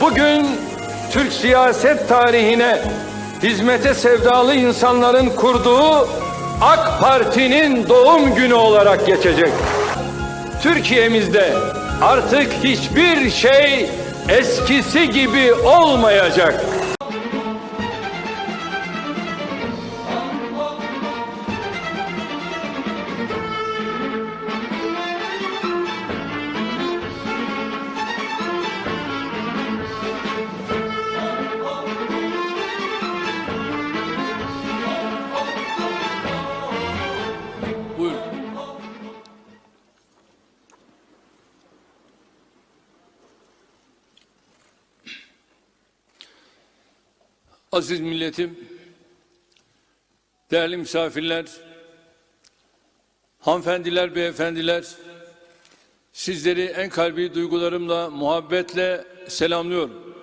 Bugün Türk siyaset tarihine hizmete sevdalı insanların kurduğu AK Parti'nin doğum günü olarak geçecek. Türkiye'mizde artık hiçbir şey eskisi gibi olmayacak. Aziz milletim, değerli misafirler, hanımefendiler, beyefendiler, sizleri en kalbi duygularımla, muhabbetle selamlıyorum.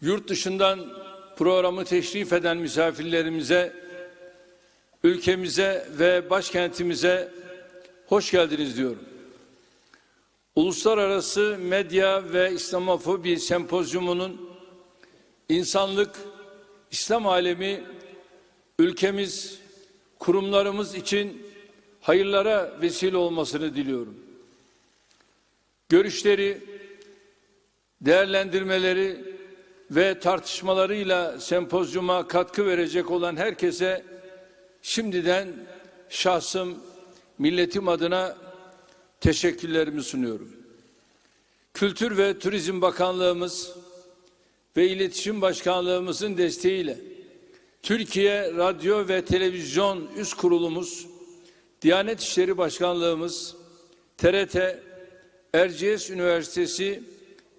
Yurt dışından programı teşrif eden misafirlerimize, ülkemize ve başkentimize hoş geldiniz diyorum. Uluslararası Medya ve İslamofobi Sempozyumu'nun insanlık, İslam alemi, ülkemiz, kurumlarımız için hayırlara vesile olmasını diliyorum. Görüşleri, değerlendirmeleri ve tartışmalarıyla sempozyuma katkı verecek olan herkese şimdiden şahsım, milletim adına teşekkürlerimi sunuyorum. Kültür ve Turizm Bakanlığımız ve İletişim Başkanlığımızın desteğiyle Türkiye Radyo ve Televizyon Üst Kurulumuz, Diyanet İşleri Başkanlığımız, TRT, Erciyes Üniversitesi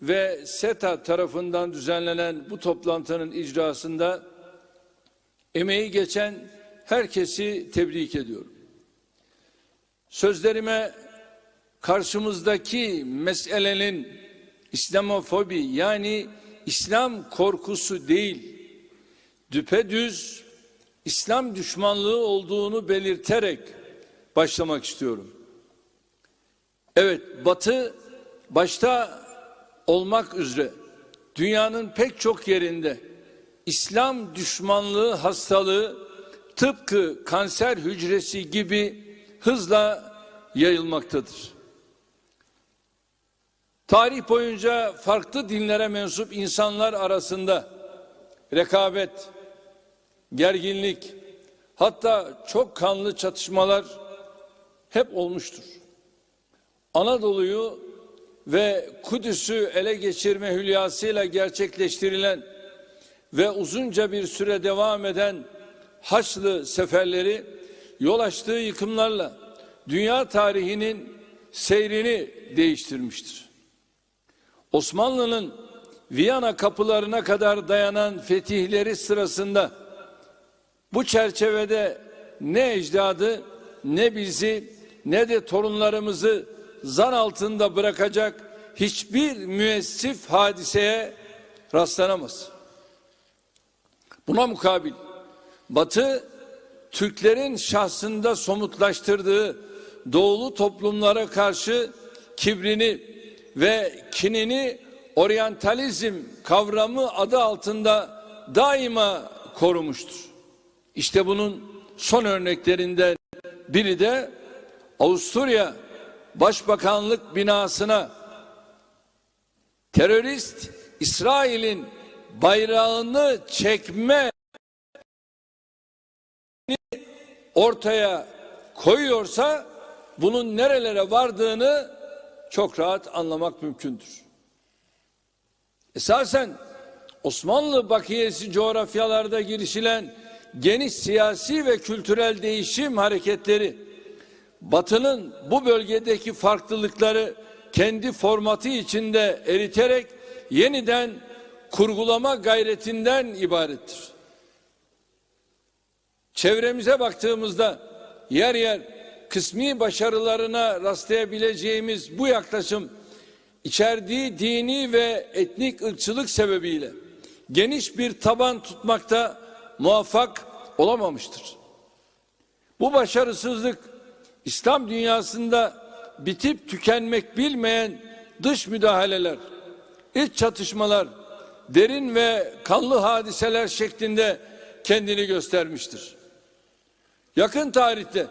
ve SETA tarafından düzenlenen bu toplantının icrasında emeği geçen herkesi tebrik ediyorum. Sözlerime karşımızdaki meselenin İslamofobi yani İslam korkusu değil, düpedüz İslam düşmanlığı olduğunu belirterek başlamak istiyorum. Evet, Batı başta olmak üzere dünyanın pek çok yerinde İslam düşmanlığı hastalığı tıpkı kanser hücresi gibi hızla yayılmaktadır. Tarih boyunca farklı dinlere mensup insanlar arasında rekabet, gerginlik, hatta çok kanlı çatışmalar hep olmuştur. Anadolu'yu ve Kudüs'ü ele geçirme hülyasıyla gerçekleştirilen ve uzunca bir süre devam eden Haçlı seferleri yol açtığı yıkımlarla dünya tarihinin seyrini değiştirmiştir. Osmanlı'nın Viyana kapılarına kadar dayanan fetihleri sırasında bu çerçevede ne ecdadı ne bizi ne de torunlarımızı zan altında bırakacak hiçbir müessif hadiseye rastlanamaz. Buna mukabil Batı Türklerin şahsında somutlaştırdığı doğulu toplumlara karşı kibrini ve kinini oryantalizm kavramı adı altında daima korumuştur. İşte bunun son örneklerinden biri de Avusturya Başbakanlık binasına terörist İsrail'in bayrağını çekme ortaya koyuyorsa bunun nerelere vardığını çok rahat anlamak mümkündür. Esasen Osmanlı bakiyesi coğrafyalarda girişilen geniş siyasi ve kültürel değişim hareketleri Batı'nın bu bölgedeki farklılıkları kendi formatı içinde eriterek yeniden kurgulama gayretinden ibarettir. Çevremize baktığımızda yer yer kısmi başarılarına rastlayabileceğimiz bu yaklaşım içerdiği dini ve etnik ırkçılık sebebiyle geniş bir taban tutmakta muvaffak olamamıştır. Bu başarısızlık İslam dünyasında bitip tükenmek bilmeyen dış müdahaleler, iç çatışmalar, derin ve kanlı hadiseler şeklinde kendini göstermiştir. Yakın tarihte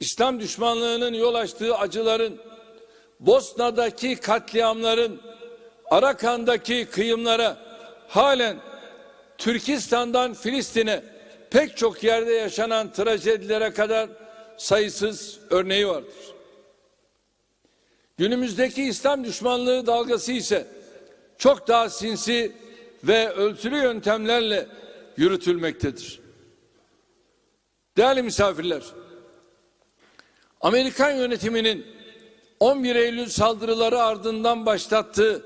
İslam düşmanlığının yol açtığı acıların, Bosna'daki katliamların, Arakan'daki kıyımlara halen Türkistan'dan Filistin'e pek çok yerde yaşanan trajedilere kadar sayısız örneği vardır. Günümüzdeki İslam düşmanlığı dalgası ise çok daha sinsi ve ölçülü yöntemlerle yürütülmektedir. Değerli misafirler, Amerikan yönetiminin 11 Eylül saldırıları ardından başlattığı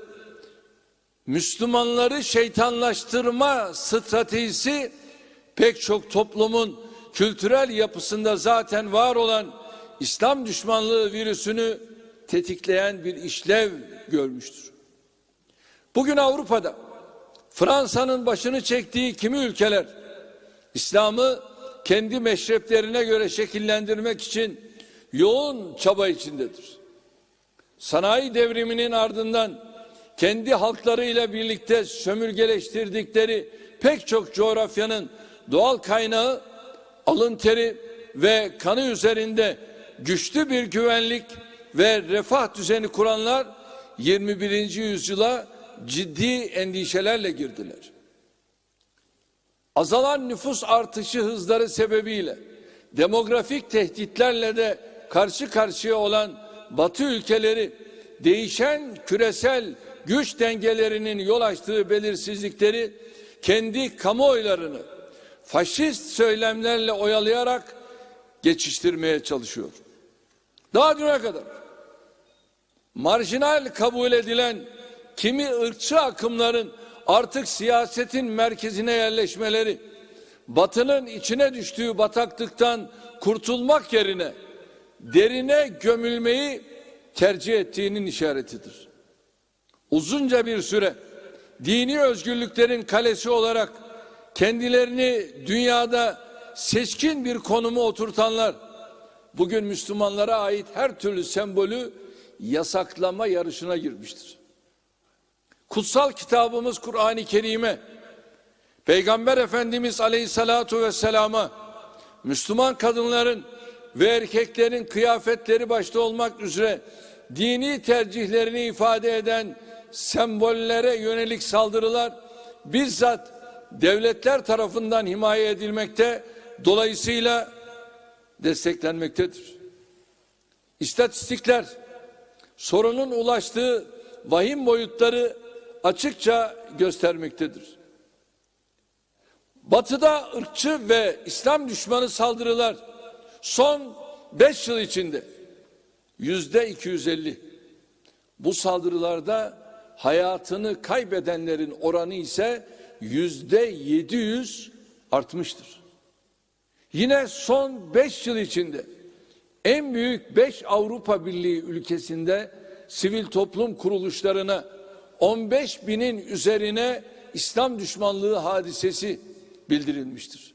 Müslümanları şeytanlaştırma stratejisi pek çok toplumun kültürel yapısında zaten var olan İslam düşmanlığı virüsünü tetikleyen bir işlev görmüştür. Bugün Avrupa'da Fransa'nın başını çektiği kimi ülkeler İslam'ı kendi meşreplerine göre şekillendirmek için yoğun çaba içindedir. Sanayi devriminin ardından kendi halklarıyla birlikte sömürgeleştirdikleri pek çok coğrafyanın doğal kaynağı alın teri ve kanı üzerinde güçlü bir güvenlik ve refah düzeni kuranlar 21. yüzyıla ciddi endişelerle girdiler. Azalan nüfus artışı hızları sebebiyle demografik tehditlerle de karşı karşıya olan Batı ülkeleri değişen küresel güç dengelerinin yol açtığı belirsizlikleri kendi kamuoylarını faşist söylemlerle oyalayarak geçiştirmeye çalışıyor. Daha düne kadar marjinal kabul edilen kimi ırkçı akımların artık siyasetin merkezine yerleşmeleri, batının içine düştüğü bataklıktan kurtulmak yerine derine gömülmeyi tercih ettiğinin işaretidir. Uzunca bir süre dini özgürlüklerin kalesi olarak kendilerini dünyada seçkin bir konumu oturtanlar bugün Müslümanlara ait her türlü sembolü yasaklama yarışına girmiştir. Kutsal kitabımız Kur'an-ı Kerim'e Peygamber Efendimiz Aleyhisselatu Vesselam'a Müslüman kadınların ve erkeklerin kıyafetleri başta olmak üzere dini tercihlerini ifade eden sembollere yönelik saldırılar bizzat devletler tarafından himaye edilmekte dolayısıyla desteklenmektedir. İstatistikler sorunun ulaştığı vahim boyutları açıkça göstermektedir. Batı'da ırkçı ve İslam düşmanı saldırılar son 5 yıl içinde yüzde 250. Bu saldırılarda hayatını kaybedenlerin oranı ise yüzde 700 artmıştır. Yine son 5 yıl içinde en büyük 5 Avrupa Birliği ülkesinde sivil toplum kuruluşlarına 15 binin üzerine İslam düşmanlığı hadisesi bildirilmiştir.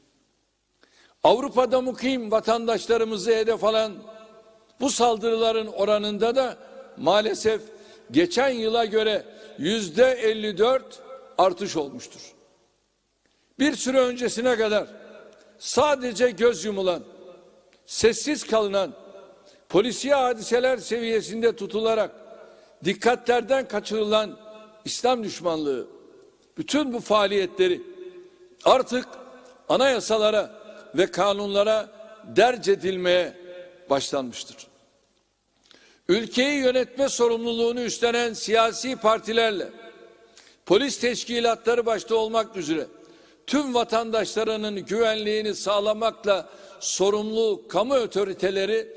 Avrupa'da mukim vatandaşlarımızı hedef alan bu saldırıların oranında da maalesef geçen yıla göre yüzde 54 artış olmuştur. Bir süre öncesine kadar sadece göz yumulan, sessiz kalınan, polisiye hadiseler seviyesinde tutularak dikkatlerden kaçırılan İslam düşmanlığı, bütün bu faaliyetleri artık anayasalara ve kanunlara derc edilmeye başlanmıştır. Ülkeyi yönetme sorumluluğunu üstlenen siyasi partilerle polis teşkilatları başta olmak üzere tüm vatandaşlarının güvenliğini sağlamakla sorumlu kamu otoriteleri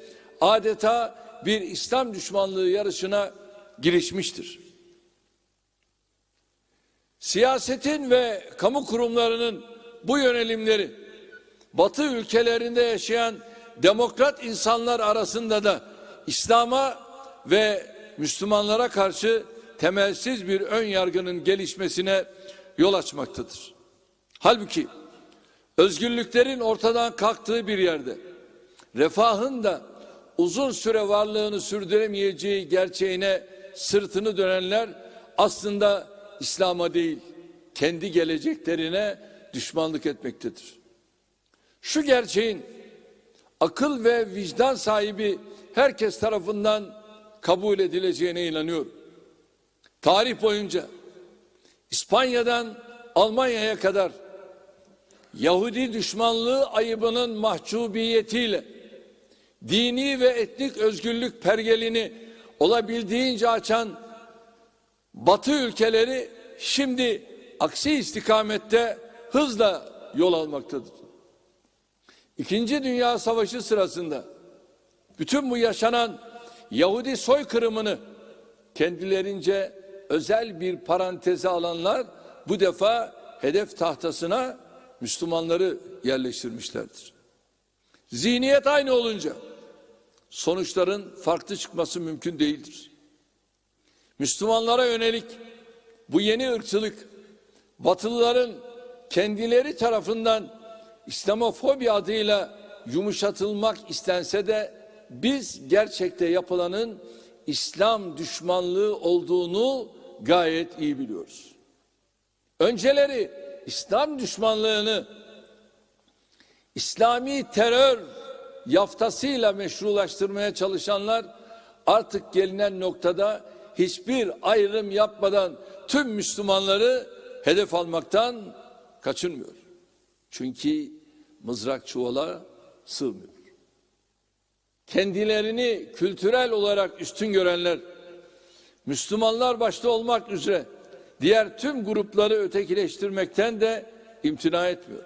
adeta bir İslam düşmanlığı yarışına girişmiştir. Siyasetin ve kamu kurumlarının bu yönelimleri Batı ülkelerinde yaşayan demokrat insanlar arasında da İslam'a ve Müslümanlara karşı temelsiz bir ön yargının gelişmesine yol açmaktadır. Halbuki özgürlüklerin ortadan kalktığı bir yerde refahın da uzun süre varlığını sürdüremeyeceği gerçeğine sırtını dönenler aslında İslam'a değil kendi geleceklerine düşmanlık etmektedir. Şu gerçeğin akıl ve vicdan sahibi herkes tarafından kabul edileceğine inanıyorum. Tarih boyunca İspanya'dan Almanya'ya kadar Yahudi düşmanlığı ayıbının mahcubiyetiyle dini ve etnik özgürlük pergelini olabildiğince açan Batı ülkeleri şimdi aksi istikamette hızla yol almaktadır. İkinci Dünya Savaşı sırasında bütün bu yaşanan Yahudi soykırımını kendilerince özel bir paranteze alanlar bu defa hedef tahtasına Müslümanları yerleştirmişlerdir. Zihniyet aynı olunca sonuçların farklı çıkması mümkün değildir. Müslümanlara yönelik bu yeni ırkçılık Batılıların kendileri tarafından İslamofobi adıyla yumuşatılmak istense de biz gerçekte yapılanın İslam düşmanlığı olduğunu gayet iyi biliyoruz. Önceleri İslam düşmanlığını İslami terör yaftasıyla meşrulaştırmaya çalışanlar artık gelinen noktada hiçbir ayrım yapmadan tüm Müslümanları hedef almaktan kaçınmıyor. Çünkü mızrak çuvala sığmıyor. Kendilerini kültürel olarak üstün görenler, Müslümanlar başta olmak üzere diğer tüm grupları ötekileştirmekten de imtina etmiyor.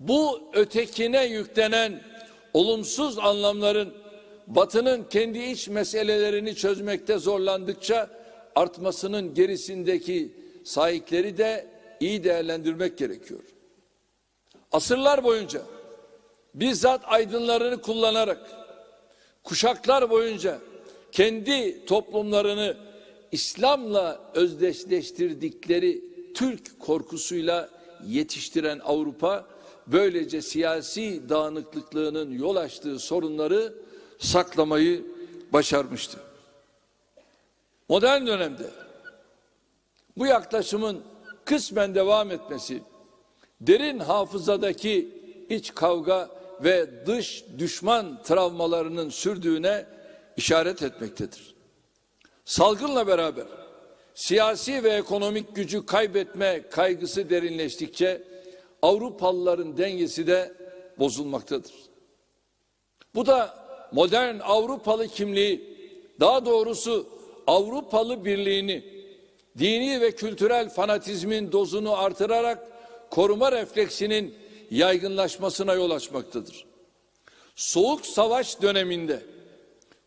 Bu ötekine yüklenen olumsuz anlamların Batı'nın kendi iç meselelerini çözmekte zorlandıkça artmasının gerisindeki sahipleri de iyi değerlendirmek gerekiyor. Asırlar boyunca bizzat aydınlarını kullanarak kuşaklar boyunca kendi toplumlarını İslam'la özdeşleştirdikleri Türk korkusuyla yetiştiren Avrupa böylece siyasi dağınıklıklığının yol açtığı sorunları saklamayı başarmıştı. Modern dönemde bu yaklaşımın kısmen devam etmesi derin hafızadaki iç kavga ve dış düşman travmalarının sürdüğüne işaret etmektedir. Salgınla beraber siyasi ve ekonomik gücü kaybetme kaygısı derinleştikçe Avrupalıların dengesi de bozulmaktadır. Bu da modern Avrupalı kimliği, daha doğrusu Avrupalı birliğini, dini ve kültürel fanatizmin dozunu artırarak koruma refleksinin yaygınlaşmasına yol açmaktadır. Soğuk savaş döneminde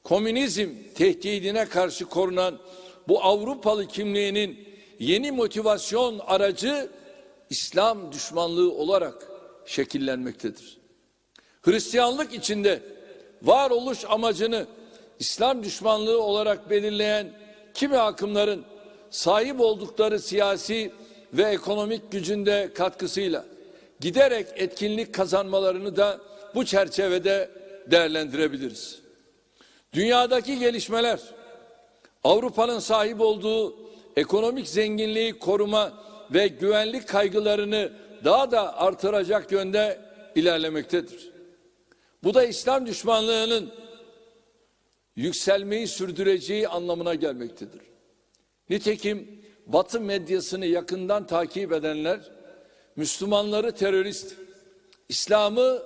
komünizm tehdidine karşı korunan bu Avrupalı kimliğinin yeni motivasyon aracı İslam düşmanlığı olarak şekillenmektedir. Hristiyanlık içinde varoluş amacını İslam düşmanlığı olarak belirleyen kimi akımların sahip oldukları siyasi ve ekonomik gücünde katkısıyla giderek etkinlik kazanmalarını da bu çerçevede değerlendirebiliriz. Dünyadaki gelişmeler Avrupa'nın sahip olduğu ekonomik zenginliği koruma ve güvenlik kaygılarını daha da artıracak yönde ilerlemektedir. Bu da İslam düşmanlığının yükselmeyi sürdüreceği anlamına gelmektedir. Nitekim Batı medyasını yakından takip edenler Müslümanları terörist, İslam'ı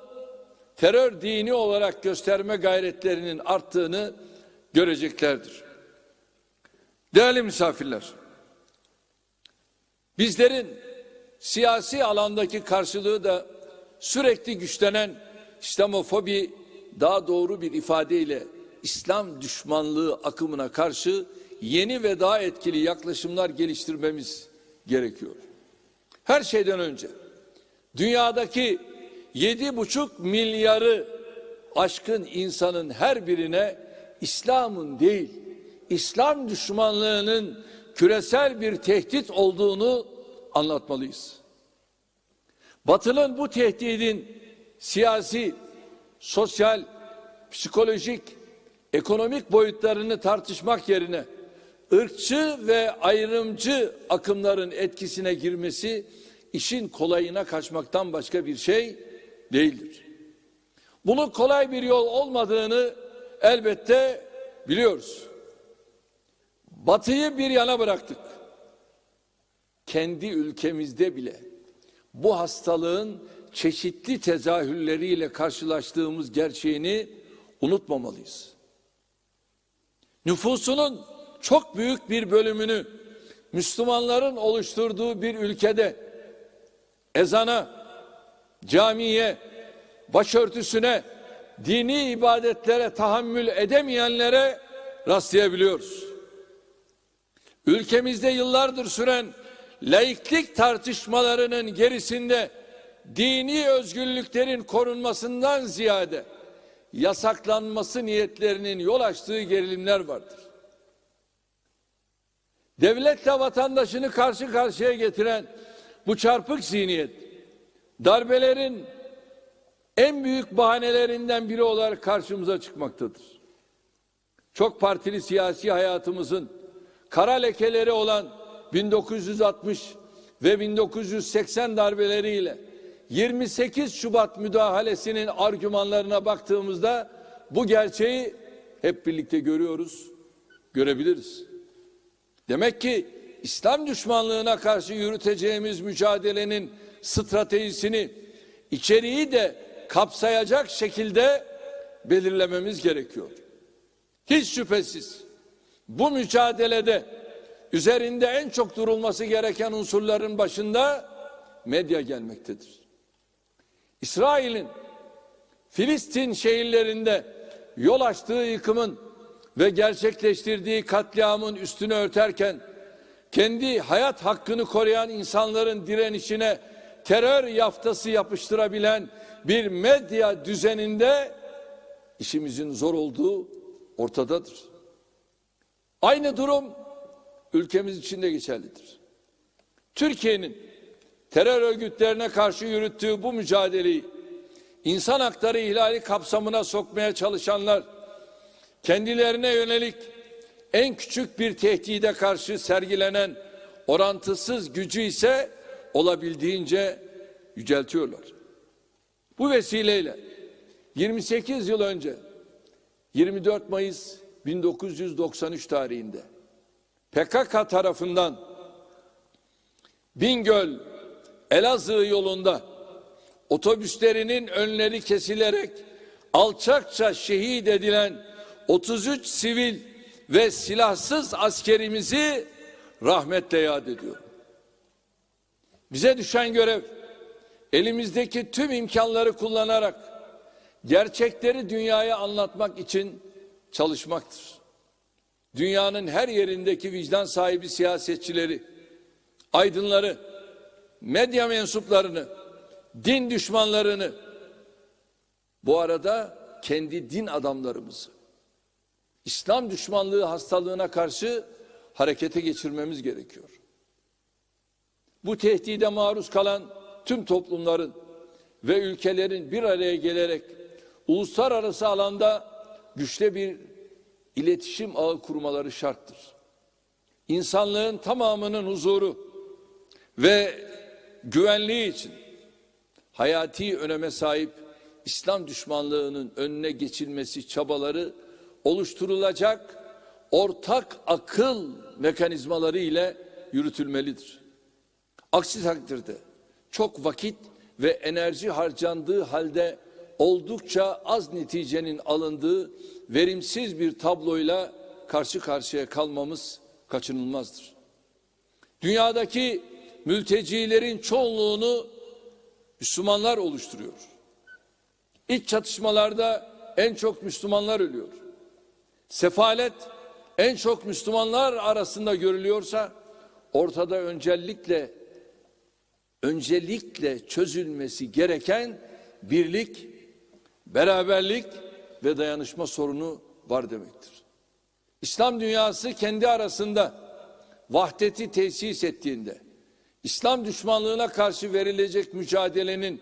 terör dini olarak gösterme gayretlerinin arttığını göreceklerdir. Değerli misafirler, bizlerin siyasi alandaki karşılığı da sürekli güçlenen İslamofobi daha doğru bir ifadeyle İslam düşmanlığı akımına karşı yeni ve daha etkili yaklaşımlar geliştirmemiz gerekiyor. Her şeyden önce dünyadaki yedi buçuk milyarı aşkın insanın her birine İslam'ın değil, İslam düşmanlığının küresel bir tehdit olduğunu anlatmalıyız. Batı'nın bu tehdidin siyasi, sosyal, psikolojik, ekonomik boyutlarını tartışmak yerine ırkçı ve ayrımcı akımların etkisine girmesi işin kolayına kaçmaktan başka bir şey değildir. Bunun kolay bir yol olmadığını elbette biliyoruz. Batıyı bir yana bıraktık. Kendi ülkemizde bile bu hastalığın çeşitli tezahürleriyle karşılaştığımız gerçeğini unutmamalıyız. Nüfusunun çok büyük bir bölümünü Müslümanların oluşturduğu bir ülkede ezana, camiye, başörtüsüne, dini ibadetlere tahammül edemeyenlere rastlayabiliyoruz. Ülkemizde yıllardır süren laiklik tartışmalarının gerisinde dini özgürlüklerin korunmasından ziyade yasaklanması niyetlerinin yol açtığı gerilimler vardır. Devletle vatandaşını karşı karşıya getiren bu çarpık zihniyet darbelerin en büyük bahanelerinden biri olarak karşımıza çıkmaktadır. Çok partili siyasi hayatımızın kara lekeleri olan 1960 ve 1980 darbeleriyle 28 Şubat müdahalesinin argümanlarına baktığımızda bu gerçeği hep birlikte görüyoruz, görebiliriz. Demek ki İslam düşmanlığına karşı yürüteceğimiz mücadelenin stratejisini, içeriği de kapsayacak şekilde belirlememiz gerekiyor. Hiç şüphesiz bu mücadelede üzerinde en çok durulması gereken unsurların başında medya gelmektedir. İsrail'in Filistin şehirlerinde yol açtığı yıkımın ve gerçekleştirdiği katliamın üstünü örterken kendi hayat hakkını koruyan insanların direnişine terör yaftası yapıştırabilen bir medya düzeninde işimizin zor olduğu ortadadır. Aynı durum ülkemiz için de geçerlidir. Türkiye'nin terör örgütlerine karşı yürüttüğü bu mücadeleyi insan hakları ihlali kapsamına sokmaya çalışanlar kendilerine yönelik en küçük bir tehdide karşı sergilenen orantısız gücü ise olabildiğince yüceltiyorlar. Bu vesileyle 28 yıl önce 24 Mayıs 1993 tarihinde PKK tarafından Bingöl Elazığ yolunda otobüslerinin önleri kesilerek alçakça şehit edilen 33 sivil ve silahsız askerimizi rahmetle yad ediyorum. Bize düşen görev elimizdeki tüm imkanları kullanarak gerçekleri dünyaya anlatmak için çalışmaktır. Dünyanın her yerindeki vicdan sahibi siyasetçileri, aydınları, medya mensuplarını, din düşmanlarını, bu arada kendi din adamlarımızı, İslam düşmanlığı hastalığına karşı harekete geçirmemiz gerekiyor. Bu tehdide maruz kalan tüm toplumların ve ülkelerin bir araya gelerek uluslararası alanda güçlü bir iletişim ağı kurmaları şarttır. İnsanlığın tamamının huzuru ve güvenliği için hayati öneme sahip İslam düşmanlığının önüne geçilmesi çabaları oluşturulacak ortak akıl mekanizmaları ile yürütülmelidir. Aksi takdirde çok vakit ve enerji harcandığı halde oldukça az neticenin alındığı verimsiz bir tabloyla karşı karşıya kalmamız kaçınılmazdır. Dünyadaki mültecilerin çoğunluğunu Müslümanlar oluşturuyor. İç çatışmalarda en çok Müslümanlar ölüyor. Sefalet en çok Müslümanlar arasında görülüyorsa ortada öncelikle öncelikle çözülmesi gereken birlik, beraberlik ve dayanışma sorunu var demektir. İslam dünyası kendi arasında vahdeti tesis ettiğinde İslam düşmanlığına karşı verilecek mücadelenin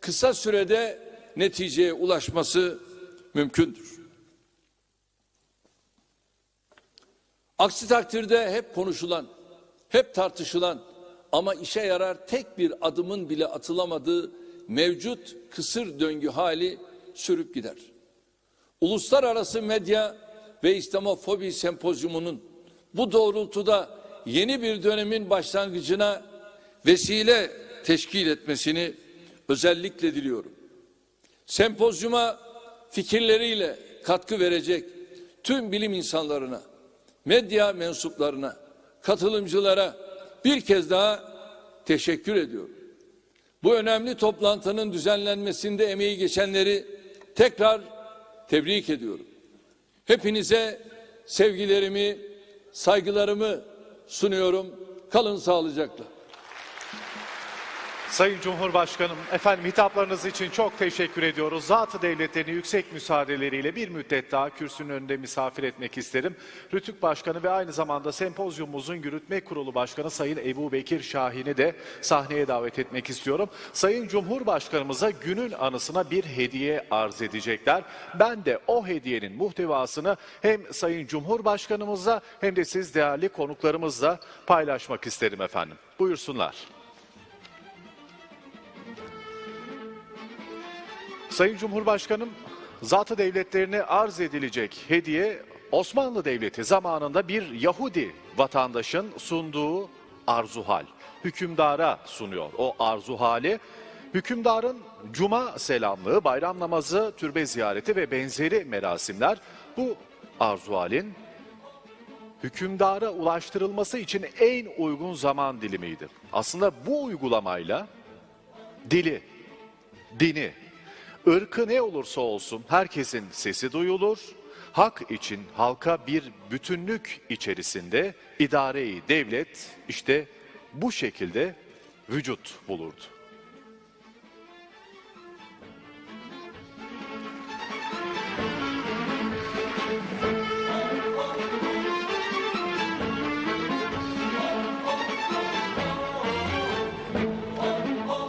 kısa sürede neticeye ulaşması mümkündür. Aksi takdirde hep konuşulan, hep tartışılan ama işe yarar tek bir adımın bile atılamadığı mevcut kısır döngü hali sürüp gider. Uluslararası Medya ve İslamofobi Sempozyumu'nun bu doğrultuda yeni bir dönemin başlangıcına vesile teşkil etmesini özellikle diliyorum. Sempozyuma fikirleriyle katkı verecek tüm bilim insanlarına, medya mensuplarına, katılımcılara bir kez daha teşekkür ediyorum. Bu önemli toplantının düzenlenmesinde emeği geçenleri tekrar tebrik ediyorum. Hepinize sevgilerimi, saygılarımı sunuyorum. Kalın sağlıcakla. Sayın Cumhurbaşkanım, efendim hitaplarınız için çok teşekkür ediyoruz. Zatı devletlerini yüksek müsaadeleriyle bir müddet daha kürsünün önünde misafir etmek isterim. Rütük Başkanı ve aynı zamanda sempozyumumuzun yürütme kurulu başkanı Sayın Ebu Bekir Şahin'i de sahneye davet etmek istiyorum. Sayın Cumhurbaşkanımıza günün anısına bir hediye arz edecekler. Ben de o hediyenin muhtevasını hem Sayın Cumhurbaşkanımızla hem de siz değerli konuklarımızla paylaşmak isterim efendim. Buyursunlar. Sayın Cumhurbaşkanım, zatı devletlerine arz edilecek hediye Osmanlı Devleti zamanında bir Yahudi vatandaşın sunduğu arzuhal. Hükümdara sunuyor o arzuhali. Hükümdarın cuma selamlığı, bayram namazı, türbe ziyareti ve benzeri merasimler bu arzuhalin hükümdara ulaştırılması için en uygun zaman dilimiydi. Aslında bu uygulamayla dili, dini, ırkı ne olursa olsun herkesin sesi duyulur. Hak için halka bir bütünlük içerisinde idareyi devlet işte bu şekilde vücut bulurdu.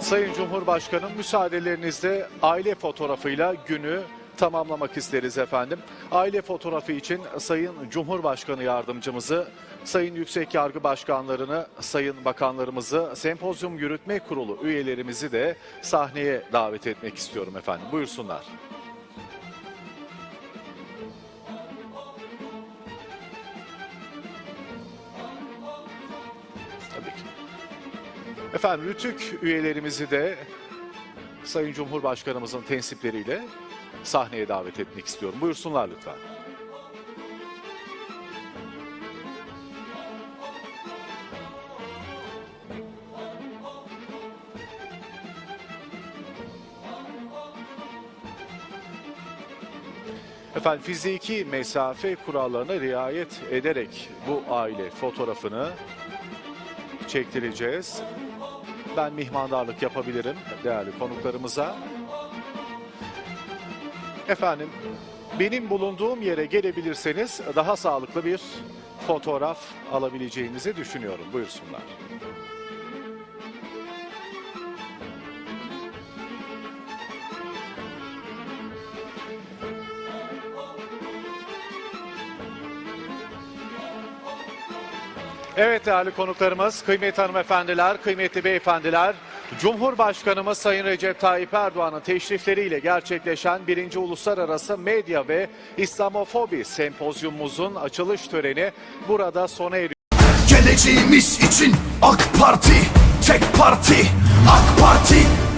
Sayın Cumhurbaşkanım müsaadelerinizle aile fotoğrafıyla günü tamamlamak isteriz efendim. Aile fotoğrafı için Sayın Cumhurbaşkanı yardımcımızı, Sayın Yüksek Yargı Başkanlarını, Sayın Bakanlarımızı, Sempozyum Yürütme Kurulu üyelerimizi de sahneye davet etmek istiyorum efendim. Buyursunlar. Efendim Rütük üyelerimizi de Sayın Cumhurbaşkanımızın tensipleriyle sahneye davet etmek istiyorum. Buyursunlar lütfen. Efendim fiziki mesafe kurallarına riayet ederek bu aile fotoğrafını çektireceğiz. Ben mihmandarlık yapabilirim değerli konuklarımıza. Efendim, benim bulunduğum yere gelebilirseniz daha sağlıklı bir fotoğraf alabileceğinizi düşünüyorum. Buyursunlar. Evet değerli konuklarımız, kıymetli hanımefendiler, kıymetli beyefendiler, Cumhurbaşkanımız Sayın Recep Tayyip Erdoğan'ın teşrifleriyle gerçekleşen 1. Uluslararası Medya ve İslamofobi Sempozyumumuzun açılış töreni burada sona eriyor. Geleceğimiz için AK Parti, tek parti, AK Parti